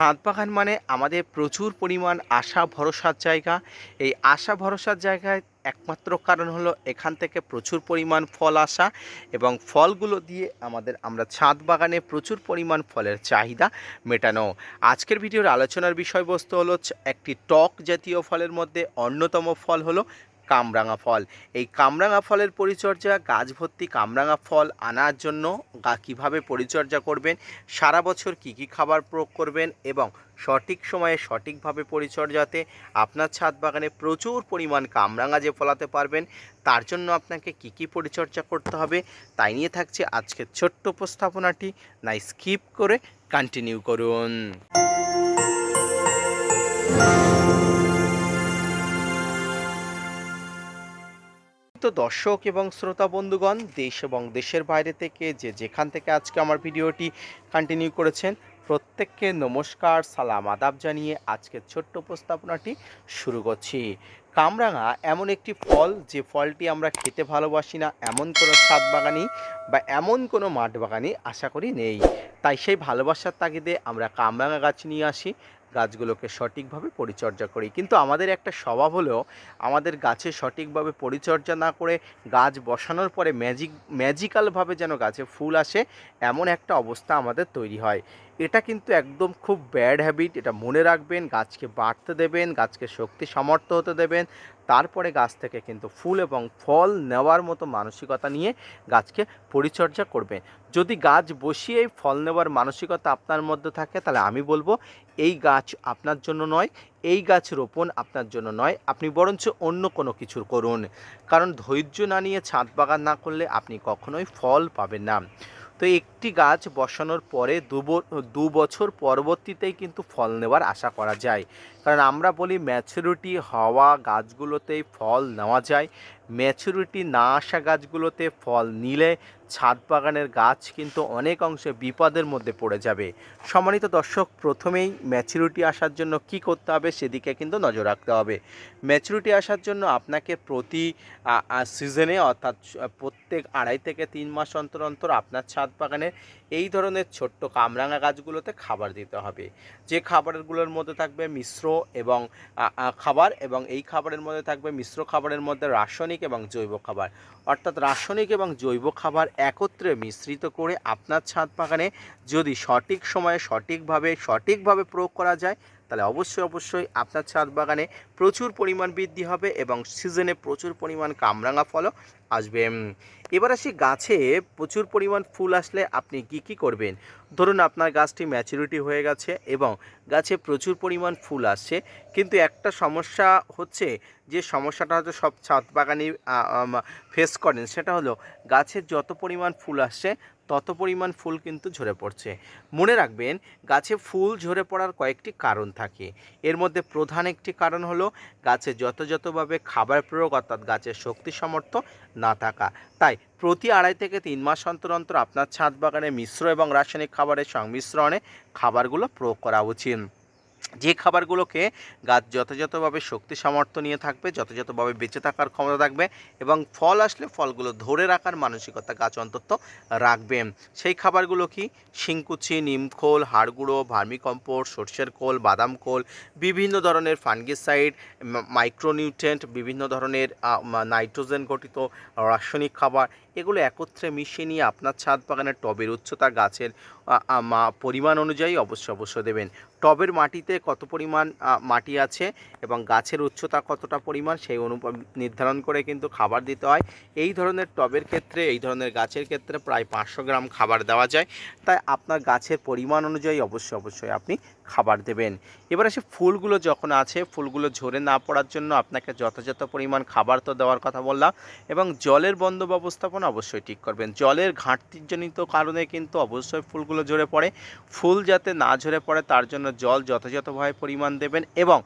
ছাদ মানে আমাদের প্রচুর পরিমাণ আশা, ভরসার জায়গা। এই আশা, ভরসার জায়গায় একমাত্র কারণ হলো এখান থেকে প্রচুর পরিমাণ ফল আসা এবং ফলগুলো দিয়ে আমাদের, আমরা ছাদ বাগানে প্রচুর পরিমাণ ফলের চাহিদা মেটানো। আজকের ভিডিওর আলোচনার বিষয়বস্তু হলো একটি টক জাতীয় ফলের মধ্যে অন্যতম ফল হলো কামরাঙা ফল। এই কামরাঙা ফলের পরিচর্যা গাছ ভর্তি কামরাঙা ফল আনার জন্য কীভাবে পরিচর্যা করবেন, সারা বছর কী কী খাবার প্রয়োগ করবেন এবং সঠিক সময়ে সঠিকভাবে পরিচর্যাতে আপনার ছাদ বাগানে প্রচুর পরিমাণ কামরাঙা যে ফলাতে পারবেন, তার জন্য আপনাকে কী কী পরিচর্যা করতে হবে, তাই নিয়ে থাকছে আজকের ছোট্ট উপস্থাপনাটি। না স্কিপ করে কন্টিনিউ করুন। তো দর্শক এবং শ্রোতা বন্ধুগণ, দেশ এবং দেশের বাইরে থেকে যে যেখান থেকে আজকে আমার ভিডিওটি কন্টিনিউ করেছেন, প্রত্যেককে নমস্কার, সালাম, আদাব জানিয়ে আজকের ছোট্ট উপস্থাপনাটি শুরু করছি। কামরাঙা এমন একটি ফল, যে ফলটি আমরা খেতে ভালোবাসি না, এমন কোনো ছাদ বাগানি বা এমন কোনো মাঠ বাগানি আশা করি নেই। তাই সেই ভালোবাসার তাগিদে আমরা কামরাঙা গাছ নিয়ে আসি। গাছগুলোকে সঠিকভাবে পরিচর্যা করি। কিন্তু আমাদের একটা স্বভাব হলেও আমাদের গাছে সঠিকভাবে পরিচর্যা না করে গাছ বসানোর পরে ম্যাজিক ম্যাজিক্যালভাবে যেন গাছে ফুল আসে, এমন একটা অবস্থা আমাদের তৈরি হয়। এটা কিন্তু একদম খুব ব্যাড হ্যাবিট এটা মনে রাখবেন, গাছকে বাড়তে দেবেন, গাছকে শক্তি সমর্থ হতে দেবেন তারপরে গাছ থেকে কিন্তু ফুল এবং ফল নেওয়ার মতো মানসিকতা নিয়ে গাছকে পরিচর্যা করবেন। যদি গাছ বসিয়েই ফল নেওয়ার মানসিকতা আপনার মধ্যে থাকে, তাহলে আমি বলব এই গাছ আপনার জন্য নয়, এই গাছ রোপণ আপনার জন্য নয়, আপনি বরঞ্চ অন্য কোনো কিছুর করুন। কারণ ধৈর্য না নিয়ে ছাদ বাগান না করলে আপনি কখনোই ফল পাবেন না। তো একটি গাছ বসানোর পরে দু বছর পরবর্তীতেই কিন্তু ফল নেওয়ার আশা করা যায়। কারণ আমরা বলি ম্যাচুরিটি হওয়া গাছগুলোতেই ফল নেওয়া যায়। ম্যাচুরিটি না আসা গাছগুলোতে ফল নিলে ছাদ বাগানের গাছ কিন্তু অনেক অংশে বিপদের মধ্যে পড়ে যাবে। সম্মানিত দর্শক, প্রথমেই ম্যাচুরিটি আসার জন্য কি করতে হবে সেদিকে কিন্তু নজর রাখতে হবে। ম্যাচুরিটি আসার জন্য আপনাকে প্রতি সিজনে অর্থাৎ প্রত্যেক আড়াই থেকে তিন মাস অন্তর অন্তর আপনার ছাদ বাগানে এই ধরনের ছোট্ট কামরাঙা গাছগুলোতে খাবার দিতে হবে। যে খাবারগুলোর মধ্যে থাকবে মিশ্র এবং খাবার এবং এই খাবারের মধ্যে থাকবে মিশ্র খাবারের মধ্যে রাসায়নিক এবং জৈব খাবার। অর্থাৎ রাসায়নিক এবং জৈব খাবার একত্রে মিশ্রিত করে আপনার ছাদ বাগানে যদি সঠিক সময়ে সঠিকভাবে সঠিকভাবে প্রয়োগ করা যায় তাহলে অবশ্যই অবশ্যই আপনার ছাদ বাগানে প্রচুর পরিমাণ বৃদ্ধি হবে এবং সিজনে প্রচুর পরিমাণ কামরাঙা ফলও আসবে। এবার আসি গাছে প্রচুর পরিমাণ ফুল আসলে আপনি কি কি করবেন? ধরুন আপনার গাছটি ম্যাচুরিটি হয়ে গেছে এবং গাছে প্রচুর পরিমাণ ফুল আসছে, কিন্তু একটা সমস্যা হচ্ছে যে সমস্যাটা হয়তো সব ছাদ বাগানি ফেস করেন, সেটা হলো গাছের যত পরিমাণ ফুল আসছে তত পরিমাণ ফুল কিন্তু ঝরে পড়ছে। মনে রাখবেন, গাছে ফুল ঝরে পড়ার কয়েকটি কারণ থাকে। এর মধ্যে প্রধান একটি কারণ হলো, গাছে যথাযথভাবে খাবার প্রয়োগ অর্থাৎ গাছের শক্তি সামর্থ্য না থাকা। তাই প্রতি আড়াই থেকে তিন মাস অন্তর অন্তর আপনার ছাদ বাগানে মিশ্র এবং রাসায়নিক খাবারের সংমিশ্রণে খাবারগুলো প্রয়োগ করা উচিত। যে খাবারগুলোকে গাছ যথাযথভাবে শক্তি সামর্থ্য নিয়ে থাকবে, যথাযথভাবে বেঁচে থাকার ক্ষমতা থাকবে এবং ফল আসলে ফলগুলো ধরে রাখার মানসিকতা গাছ অন্তত রাখবে। সেই খাবারগুলো কি? শিংকুচি, নিমখোল, হাড়গুঁড়ো, ভার্মিকম্পোস্ট, সর্ষের খোল, বাদাম খোল, বিভিন্ন ধরনের ফাঙ্গিসাইড মাইক্রোনিউট্রেন্ট বিভিন্ন ধরনের নাইট্রোজেন গঠিত রাসায়নিক খাবার এগুলো একত্রে মিশিয়ে নিয়ে আপনার ছাদ বাগানের টবের উচ্চতা, গাছের পরিমাণ অনুযায়ী অবশ্যই অবশ্যই দেবেন। টবের মাটিতে কত পরিমাণ মাটি আছে এবং গাছের উচ্চতা কতটা পরিমাণ সেই অনুপাত নির্ধারণ করে কিন্তু খাবার দিতে হয়। এই ধরনের টবের ক্ষেত্রে, এই ধরনের গাছের ক্ষেত্রে প্রায় পাঁচশো গ্রাম খাবার দেওয়া যায়। তাই আপনার গাছের পরিমাণ অনুযায়ী অবশ্যই অবশ্যই আপনি খাবার দেবেন। এবার আসে ফুলগুলো যখন আছে, ফুলগুলো ঝরে না পড়ার জন্য আপনাকে যথাযথ পরিমাণ খাবার তো দেওয়ার কথা বললাম এবং জলের বন্ধ ব্যবস্থাপনা অবশ্যই ঠিক করবেন। জলের ঘাটতিজনিত কারণে কিন্তু অবশ্যই ফুলগুলো ঝরে পড়ে। ফুল যাতে না ঝরে পড়ে তার জন্য জল যথাযথভাবে পরিমাণ দেবেন এবং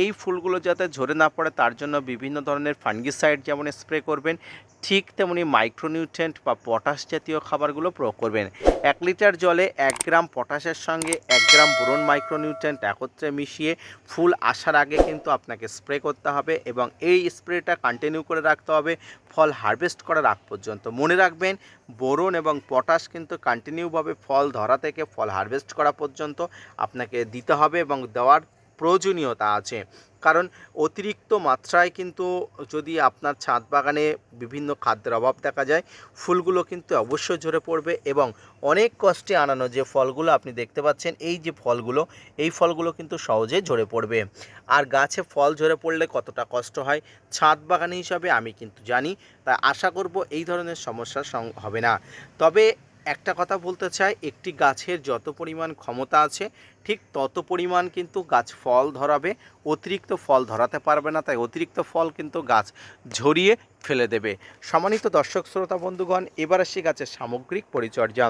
এই ফুলগুলো যাতে ঝরে না পড়ে, তার জন্য বিভিন্ন ধরনের ফাঙ্গিসাইড যেমন স্প্রে করবেন, ঠিক তেমনি মাইক্রোনিউট্রেন্ট বা পটাশ জাতীয় খাবারগুলো প্রয়োগ করবেন। এক লিটার জলে এক গ্রাম পটাশের সঙ্গে এক গ্রাম বোরন মাইক্রোনিউট্রেন্ট একত্রে মিশিয়ে ফুল আসার আগে কিন্তু আপনাকে স্প্রে করতে হবে এবং এই স্প্রেটা কন্টিনিউ করে রাখতে হবে, ফল হারভেস্ট করার আগ পর্যন্ত। মনে রাখবেন, বোরন এবং পটাশ কিন্তু কন্টিনিউভাবে ফল ধরা থেকে ফল হারভেস্ট করা পর্যন্ত আপনাকে দিতে হবে এবং দেওয়ার প্রয়োজনীয়তা আছে। কারণ অতিরিক্ত মাত্রায় কিন্তু যদি আপনার ছাদ বাগানে বিভিন্ন খাদ্যের অভাব দেখা যায়, ফুলগুলো কিন্তু অবশ্যই ঝরে পড়বে এবং অনেক কষ্টে আনানো যে ফলগুলো আপনি দেখতে পাচ্ছেন, এই যে ফলগুলো, এই ফলগুলো কিন্তু সহজে ঝরে পড়বে। আর গাছে ফল ঝরে পড়লে কতটা কষ্ট হয়, ছাদ বাগানি হিসাবে আমি কিন্তু জানি, তাই আশা করব এই ধরনের সমস্যার সং- হবে না। তবে একটা কথা বলতে চাই, একটি গাছের যত পরিমাণ ক্ষমতা আছে, ঠিক তত পরিমাণ কিন্তু গাছ ফল ধরাবে। অতিরিক্ত ফল ধরাতে পারবে না, তাই অতিরিক্ত ফল কিন্তু গাছ ঝরিয়ে ফেলে দেবে। সম্মানিত দর্শক, শ্রোতা, বন্ধুগণ, এবার আসি গাছের সামগ্রিক পরিচর্যা।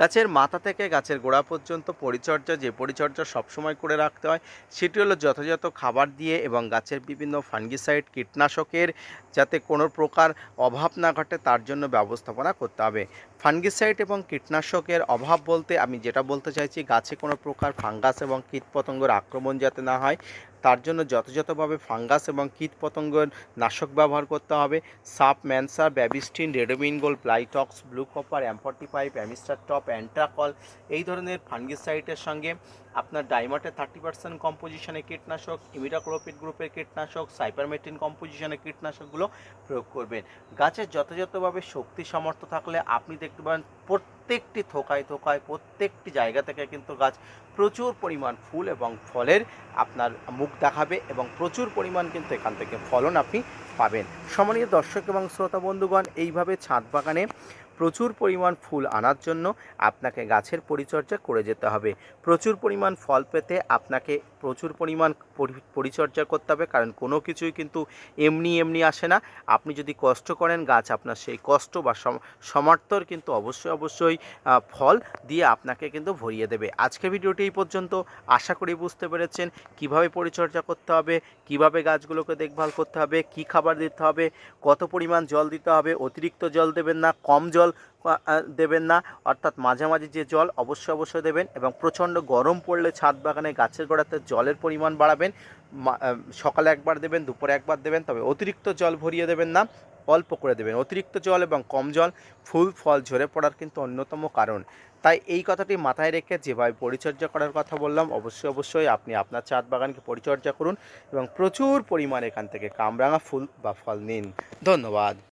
গাছের মাথা থেকে গাছের গোড়া পর্যন্ত পরিচর্যা, যে পরিচর্যা সবসময় করে রাখতে হয়, সেটি হলো যথাযথ খাবার দিয়ে এবং গাছের বিভিন্ন ফাঙ্গিসাইড, কীটনাশকের যাতে কোনো প্রকার অভাব না ঘটে, তার জন্য ব্যবস্থাপনা করতে হবে। ফাঙ্গিসাইড এবং কীটনাশকের অভাব বলতে আমি যেটা বলতে চাইছি, গাছে কোনো প্রকার ফাঙ্গাস এবং কীটপতঙ্গের আক্রমণ যাতে না হয়, তার জন্য যথাযথভাবে ফাঙ্গাস এবং কীটপতঙ্গের নাশক ব্যবহার করতে হবে। সাপ ম্যানসার ব্যাবিস্টিন, রেডোমিনগোল প্লাইটক্স ব্লু কপার অ্যাম্পটি পাইপ অ্যামিস্টার টপ অ্যান্ট্রাকল, এই ধরনের ফাঙ্গিসাইটের সঙ্গে আপনার ডাইমাটের থার্টি পার্সেন্ট কম্পোজিশনের কীটনাশক ইমিডাক্লোপিড গ্রুপের কীটনাশক, সাইপারমেটিন কম্পোজিশনের কীটনাশকগুলো প্রয়োগ করবেন। গাছের যথাযথভাবে শক্তি সামর্থ্য থাকলে আপনি দেখতে পাবেন প্রত্যেকটি থোকায় থোকায়, প্রত্যেকটি জায়গা থেকে কিন্তু গাছ প্রচুর পরিমাণ ফুল এবং ফলের আপনার মুখ দেখাবে এবং প্রচুর পরিমাণ কিন্তু এখান থেকে ফলন আপনি পাবেন। সম্মানীয় দর্শক এবং শ্রোতা বন্ধুগণ, এইভাবে ছাদ বাগানে প্রচুর পরিমাণ ফুল আনার জন্য আপনাকে গাছের পরিচর্যা করে যেতে হবে। প্রচুর পরিমাণ ফল পেতে আপনাকে প্রচুর পরিমাণ পরি- পরিচর্যা করতে হবে, কারণ কোনো কিছুই কিন্তু এমনি এমনি আসে না। আপনি যদি কষ্ট করেন, গাছ আপনার সেই কষ্ট বা সম- সমার্থর কিন্তু অবশ্যই অবশ্যই ফল দিয়ে আপনাকে কিন্তু ভরিয়ে দেবে। আজকে ভিডিওটি এই পর্যন্ত। আশা করি বুঝতে পেরেছেন কীভাবে পরিচর্যা করতে হবে, কীভাবে গাছগুলোকে দেখভাল করতে হবে, কি খাবার দিতে হবে, কত পরিমাণ জল দিতে হবে, অতিরিক্ত জল দেবেন না, কম জল দেবেন না। অর্থাৎ মাঝামাঝি যে জল অবশ্যই অবশ্যই দেবেন এবং প্রচণ্ড গরম পড়লে ছাদ বাগানে গাছের গোড়াতে জলের পরিমাণ বাড়াবেন। সকালে একবার দেবেন, দুপুরে একবার দেবেন, তবে অতিরিক্ত জল ভরিয়ে দেবেন না, অল্প করে দেবেন। অতিরিক্ত জল এবং কম জল ফুল, ফল ঝরে পড়ার কিন্তু অন্যতম কারণ। তাই এই কথাটি মাথায় রেখে যেভাবে পরিচর্যা করার কথা বললাম, অবশ্যই অবশ্যই আপনি আপনার ছাদ বাগানকে পরিচর্যা করুন এবং প্রচুর পরিমাণে এখান থেকে কামরাঙা ফুল বা ফল নিন। ধন্যবাদ।